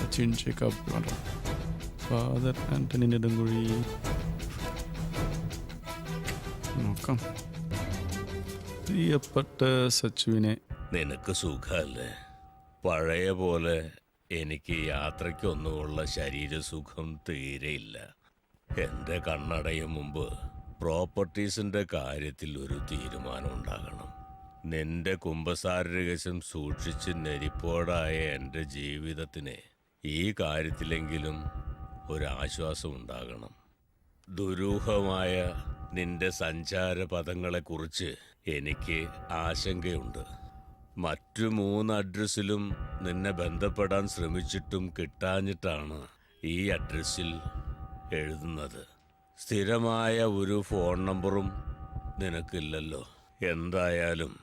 Sachin Jacob വേണ്ട father Antony Nedumkuzhy നോക്കാം. പ്രിയപ്പെട്ട സച്ചുവിനെ. നിനക്ക് സുഖമല്ലേ പഴയ പോലെ എനിക്ക് യാത്രയ്ക്കൊന്നുമുള്ള ശരീരസുഖം തീരെയില്ല. എന്റെ കണ്ണടയും മുമ്പ് പ്രോപ്പർട്ടീസിന്റെ കാര്യത്തിൽ ഒരു തീരുമാനം ഉണ്ടാകണം നിന്റെ കുംഭസാര രഹസ്യം സൂക്ഷിച്ച് നെരിപ്പോടായ എന്റെ ജീവിതത്തിന് ഈ കാര്യത്തിലെങ്കിലും ഒരാശ്വാസം ഉണ്ടാകണം ദുരൂഹമായ നിന്റെ സഞ്ചാരപഥങ്ങളെക്കുറിച്ച് എനിക്ക് ആശങ്കയുണ്ട്. മറ്റു മൂന്ന് അഡ്രസ്സിലും നിന്നെ ബന്ധപ്പെടാൻ ശ്രമിച്ചിട്ടും കിട്ടാഞ്ഞിട്ടാണ് ഈ അഡ്രസ്സിൽ എഴുതുന്നത്. സ്ഥിരമായ ഒരു ഫോൺ നമ്പറും നിനക്കില്ലല്ലോ. എന്തായാലും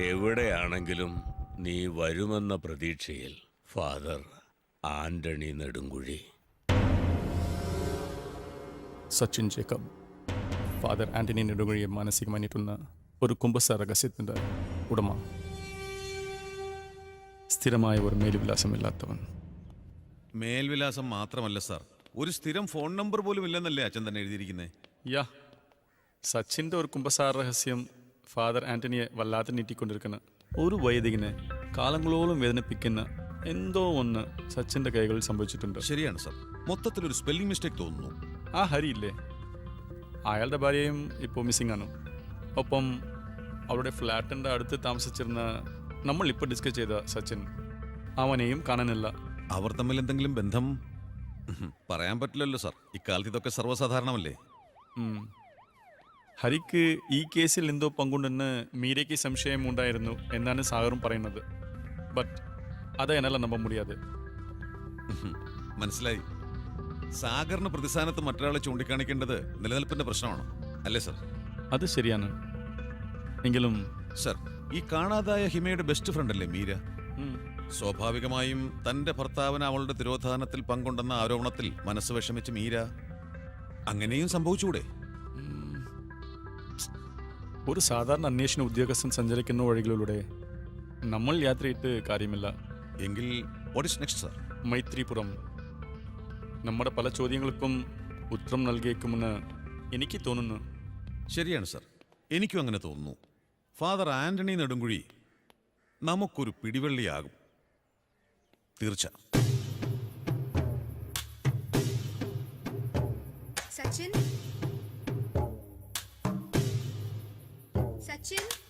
എവിടെയാണെങ്കിലും നീ വരുമെന്ന പ്രതീക്ഷയിൽ father. Antony Nedumkuzhy. Sachin Jacob father Antony നെടുങ്കുഴിയെ മാനസികമായി നീട്ടുന്ന ഒരു കുംഭസാര രഹസ്യത്തിന്റെ ഉടമ. സ്ഥിരമായ ഒരു മേൽവിലാസമില്ലാത്തവൻ. മേൽവിലാസം മാത്രമല്ല സാർ. ഒരു സ്ഥിരം ഫോൺ നമ്പർ പോലും ഇല്ലെന്നല്ലേ അച്ഛൻ തന്നെ എഴുതിയിരിക്കുന്നത് യാ സച്ചിന്റെ ഒരു കുംഭസാര രഹസ്യം ഫാദർ ആന്റണിയെ വല്ലാതെ നീട്ടിക്കൊണ്ടിരിക്കുന്ന ഒരു വൈദികനെ കാലങ്ങളോളം വേദനിപ്പിക്കുന്ന എന്തോ ഒന്ന് സച്ചിന്റെ കൈകളിൽ സംഭവിച്ചിട്ടുണ്ട്. ശരിയാണ് സർ. മൊത്തത്തിൽ ഒരു സ്പെല്ലിംഗ് മിസ്റ്റേക്ക് തോന്നുന്നു. ആ ഹരിയില്ലേ അയാളുടെ ഭാര്യയും ഇപ്പോൾ മിസ്സിംഗ് ആണ്. ഒപ്പം അവരുടെ ഫ്ലാറ്റിന്റെ അടുത്ത് താമസിച്ചിരുന്ന നമ്മൾ ഇപ്പോൾ ഡിസ്കസ് ചെയ്ത സച്ചിൻ അവനെയും കാണാനില്ല. അവർ തമ്മിൽ എന്തെങ്കിലും ബന്ധം? പറയാൻ പറ്റില്ലല്ലോ സാർ. ഇക്കാലത്ത് ഇതൊക്കെ സർവസാധാരണമല്ലേ? ഹരിക്ക് ഈ കേസിൽ എന്തോ പങ്കുണ്ടെന്ന് മീരയ്ക്ക് സംശയം ഉണ്ടായിരുന്നു എന്നാണ് സാഗറും പറയുന്നത്. ബട്ട് അത് என்னால் நம்ப முடியாது മനസ്സിലായി. സാഗറിന് പ്രതിസ്ഥാനത്ത് മറ്റൊരാളെ ചൂണ്ടിക്കാണിക്കേണ്ടത് നിലനിൽപ്പിന്റെ പ്രശ്നമാണ്? അല്ലേ സർ? അത് ശരിയാണ്. എങ്കിലും സർ ഈ കാണാതായ ഹിമയുടെ ബെസ്റ്റ് ഫ്രണ്ട് അല്ലേ മീര? സ്വാഭാവികമായും തന്റെ ഭർത്താവിന് അവളുടെ തിരോധാനത്തിൽ പങ്കുണ്ടെന്ന ആരോപണത്തിൽ മനസ്സ് വിഷമിച്ച് മീര അങ്ങനെയും സംഭവിച്ചുകൂടെ? ഒരു സാധാരണ അന്വേഷണ ഉദ്യോഗസ്ഥൻ സഞ്ചരിക്കുന്ന വഴികളിലൂടെ നമ്മൾ യാത്രയിട്ട് കാര്യമില്ല. എങ്കിൽ what is next sir Maithripuram. നമ്മുടെ പല ചോദ്യങ്ങൾക്കും ഉത്തരം നൽകിയേക്കുമെന്ന് എനിക്ക് തോന്നുന്നു. ശരിയാണ് സർ എനിക്കും അങ്ങനെ തോന്നുന്നു. ഫാദർ ആന്റണി നെടുങ്കുഴി നമുക്കൊരു പിടിവള്ളിയാകും. തീർച്ച. സച്ചിൻ സച്ചിൻ? സച്ചിൻ?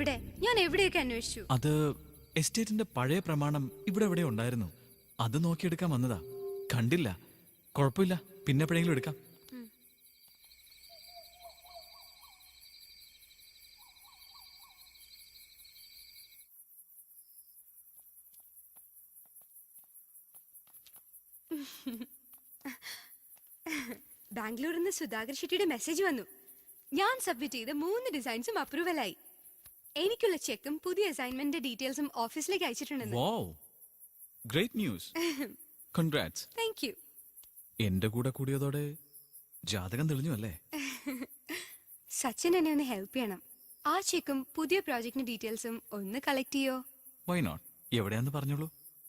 എന്താ ഇവിടെ ഞാൻ എവിടെയൊക്കെ അന്വേഷിച്ചു? അത് എസ്റ്റേറ്റിന്റെ പഴയ പ്രമാണം ഇവിടെ എവിടെ ഉണ്ടായിരുന്നു? അത് നോക്കിയെടുക്കാൻ വന്നതാ. കണ്ടില്ല. കുഴപ്പമില്ല. പിന്നെ എപ്പോഴെങ്കിലും എടുക്കാം. ബാംഗ്ലൂരിൽ നിന്ന് സുധാകർ ഷെട്ടിയുടെ മെസ്സേജ് വന്നു. ഞാൻ സബ്മിറ്റ് ചെയ്ത മൂന്ന് ഡിസൈൻസും അപ്രൂവലായി എനിക്കുള്ള ചെക്കും പുതിയ അസൈൻമെന്റിന്റെ ഡീറ്റെയിൽസും ഓഫീസിലേക്ക് അയച്ചിട്ടുണ്ടെന്ന്. Wow great news congrats thank you എന്റെ കൂടെ കൂടിയതോടെ ജാതകം തെളിഞ്ഞു അല്ലേ? സച്ചിൻ എന്നെ ഒന്ന് ഹെൽപ്പ് ചെയ്യണം. ആ ചെക്കും പുതിയ പ്രോജക്റ്റിന്റെ ഡീറ്റെയിൽസും ഒന്ന് കളക്ട് ചെയ്യോ? വൈ നോട്ട് എവിടെയാന്ന് പറഞ്ഞോളൂ.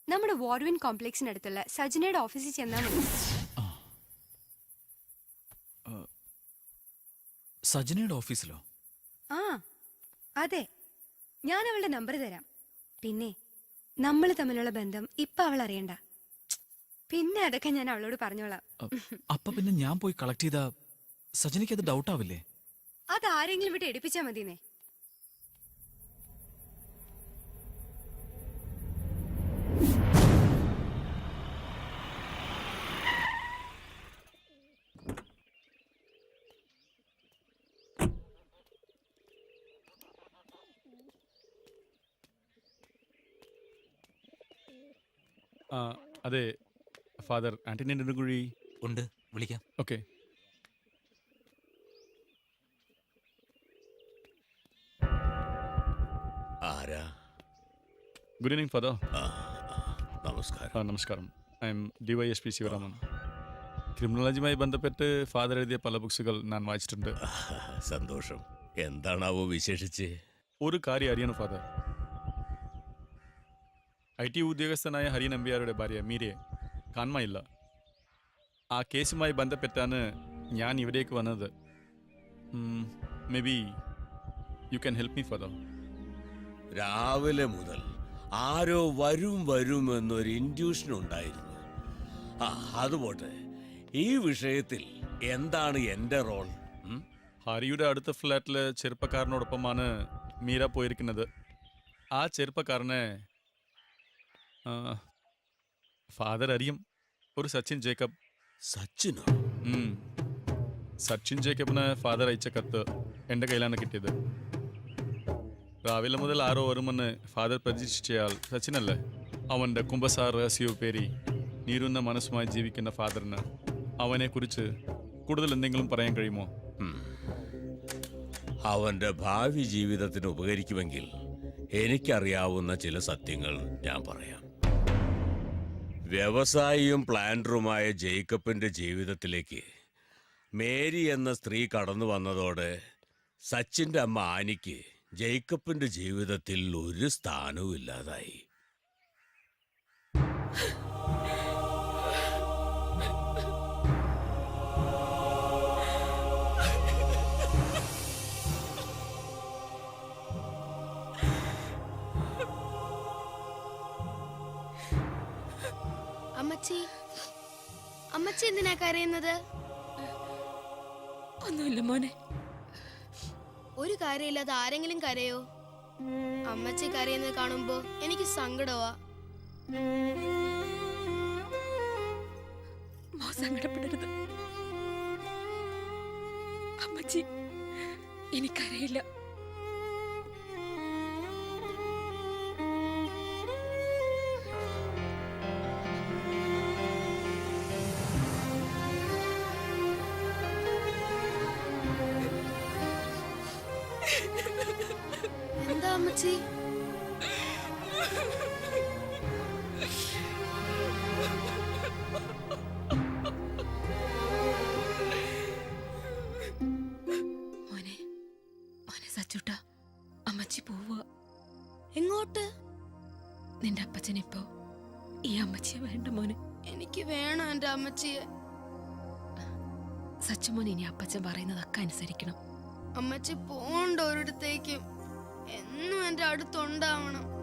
നമ്മുടെ വാർഡ്വിൻ കോംപ്ലക്സിനടുത്തുള്ള സജിനയുടെ ഓഫീസിൽ ചെന്നാൽ മതി. സജനയുടെ ഓഫീസിലോ അതെ. ഞാൻ അവളുടെ നമ്പർ തരാം. പിന്നെ നമ്മൾ തമ്മിലുള്ള ബന്ധം ഇപ്പൊ അവൾ അറിയണ്ട. പിന്നെ അതൊക്കെ ഞാൻ അവളോട് പറഞ്ഞോളാം. അപ്പൊ പിന്നെ ഞാൻ പോയി കളക്ട് ചെയ്ത സജനിക്ക് അത് ഡൗട്ട് ആവില്ലേ? അത് ആരെങ്കിലും വിട്ട് എടുപ്പിച്ചാ മതിന്നേ അതെ ഫാദർ ആന്റണി നെടുങ്കുഴി. ഉണ്ട് വിളിക്കാം. ഓക്കെ. ആരാ? Good evening father. നമസ്കാരം. ആ നമസ്കാരം. I am D Y S P Sivaraman. ക്രിമിനോളജിയുമായി ബന്ധപ്പെട്ട് ഫാദർ എഴുതിയ പല ബുക്സുകൾ ഞാൻ വായിച്ചിട്ടുണ്ട്. സന്തോഷം. എന്താണാവോ വിശേഷിച്ച്? ഒരു കാര്യം അറിയണം ഫാദർ. ഐ ടി ഉദ്യോഗസ്ഥനായ ഹരി നമ്പ്യാരുടെ ഭാര്യ മീരയെ കാണുമായില്ല ആ കേസുമായി ബന്ധപ്പെട്ടാണ് ഞാൻ ഇവിടേക്ക് വന്നത്. May be you can help me for രാവിലെ മുതൽ ആരോ വരും വരും എന്നൊരു ഇൻഡ്യൂഷൻ ഉണ്ടായിരുന്നു. ആ അത് ഈ വിഷയത്തിൽ എന്താണ് എന്റെ റോൾ? ഹരിയുടെ അടുത്ത ഫ്ലാറ്റിലെ ചെറുപ്പക്കാരനോടൊപ്പമാണ് മീര പോയിരിക്കുന്നത്. ആ ചെറുപ്പക്കാരനെ ഫാദർ അറിയും. ഒരു സച്ചിൻ ജേക്കബ്. സച്ചിനോ. സച്ചിൻ ജേക്കബിന് ഫാദർ അയച്ച കത്ത് എന്റെ കയ്യിലാണ് കിട്ടിയത്. രാവിലെ മുതൽ ആരോ വരുമെന്ന് ഫാദർ പ്രതീക്ഷിച്ചയാൾ സച്ചിനല്ലേ? അവന്റെ കുംഭസാർ രഹസ്യവും പേരി നീരുന്ന മനസ്സുമായി ജീവിക്കുന്ന ഫാദറിന് അവനെക്കുറിച്ച് കൂടുതൽ എന്തെങ്കിലും പറയാൻ കഴിയുമോ. അവന്റെ ഭാവി ജീവിതത്തിന് ഉപകരിക്കുമെങ്കിൽ എനിക്കറിയാവുന്ന ചില സത്യങ്ങൾ ഞാൻ പറയാം. വ്യവസായിയും പ്ലാന്ററുമായ ജേക്കബിന്റെ ജീവിതത്തിലേക്ക് മേരി എന്ന സ്ത്രീ കടന്നു വന്നതോടെ സച്ചിന്റെ അമ്മ ആനിക്ക് ജേക്കബിന്റെ ജീവിതത്തിൽ ഒരു സ്ഥാനവും ഇല്ലാതായി. അമ്മച്ചി അമ്മച്ചി എന്തിനാ കരയുന്നത്? ഒന്നുമില്ല മോനെ. ഒരു കാര്യമില്ലാതെ ആരെങ്കിലും കരയോ? അമ്മച്ചി കരയുന്നത് കാണുമ്പോ എനിക്ക് സങ്കടമാ സങ്കടപ്പെടരുത്. അമ്മച്ചി എനിക്കറിയില്ല. അമ്മച്ചി മോനെ മോനെ സച്ചുട്ട അമ്മച്ചി പോവുക. എങ്ങോട്ട്? നിന്റെ അപ്പച്ചനിപ്പോ ഈ അമ്മച്ചിയെ വേണ്ട മോനെ. എനിക്ക് വേണം എന്റെ അമ്മച്ചിയെ. സച്ചുമോൻ ഇനി അപ്പച്ചൻ പറയുന്നതൊക്കെ അനുസരിക്കണം. അമ്മച്ചി പോണ്ട ഒരിടത്തേക്കും. എന്നും എന്റെ അടുത്തുണ്ടാവണം.